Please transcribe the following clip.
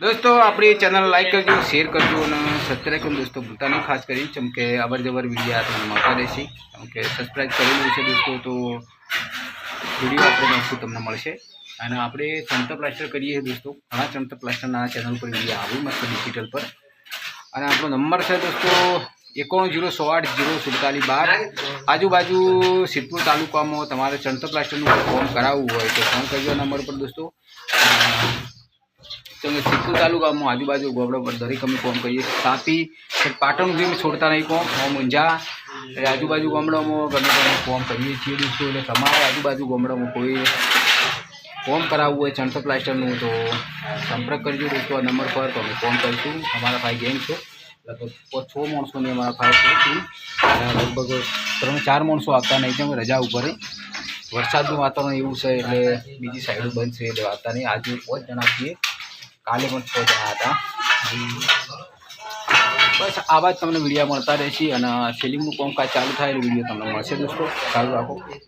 દોસ્તો, આપણી channel like કરજો શેર કરજો અને સબસ્ક્રાઈબ કરજો. દોસ્તો, ભૂલતા નહીં, ખાસ કરીને, જેમ કે અવર જવર વીડિયો તમને મળતા રહેશે. કેમ કે સબસ્ક્રાઈબ કરેલું છે, દોસ્તો, તો વીડિયો આપણે મળશું, તમને મળશે. અને આપણે ચંતર પ્લાસ્ટર કરીએ, દોસ્તો. ઘણા ચંત પ્લાસ્ટરના ચેનલ પર વીડિયો આવ્યું મસ્ત ડિજિટલ પર. અને આપણો નંબર છે, દોસ્તો, એકોણ જીરો સો આઠ જીરો સુડતાલીસ બાર. આજુબાજુ સિદ્ધપુર તાલુકામાં તમારે ચંતર પ્લાસ્ટરનું ફોર્મ કરાવવું હોય, તો ફોન કરજો નંબર પર, દોસ્તો. તમે સિદ્ધપુર તાલુકામાં આજુબાજુ ગોબડો પર દરેક અમે કોમ કરીએ તાપી પાટણ સુધી અમે છોડતા નહીં કોમ. હોમ ઊંઝા એટલે આજુબાજુ ગામડામાં ગમે તમે કોમ કરીએ છીએ. દોસ્તો એટલે તમારે આજુબાજુ ગામડામાં કોઈ ફોર્મ કરાવવું હોય ચણસો પ્લાસ્ટરનું તો સંપર્ક કરજો. દોસ્તો નંબર પર તો અમે ફોન કરીશું. અમારા ભાઈ ગેમ છે. લગભગ છ માણસોની અમારા ભાઈ છે. લગભગ ત્રણ ચાર માણસો આવતા નહીં છે અમે રજા ઉપર. વરસાદનું વાતાવરણ એવું છે એટલે બીજી સાઈડ બંધ છે. એટલે આવતા નહીં. આજે પાંચ જણા છીએ. કાલે પણ છ જણા હતા. બસ આવા જ તમને વીડિયો મળતા રહેશે અને સેલિંગનું કામકાજ ચાલુ થાય એટલે વીડિયો તમને મળશે દોસ્તો. ચાલુ રાખો.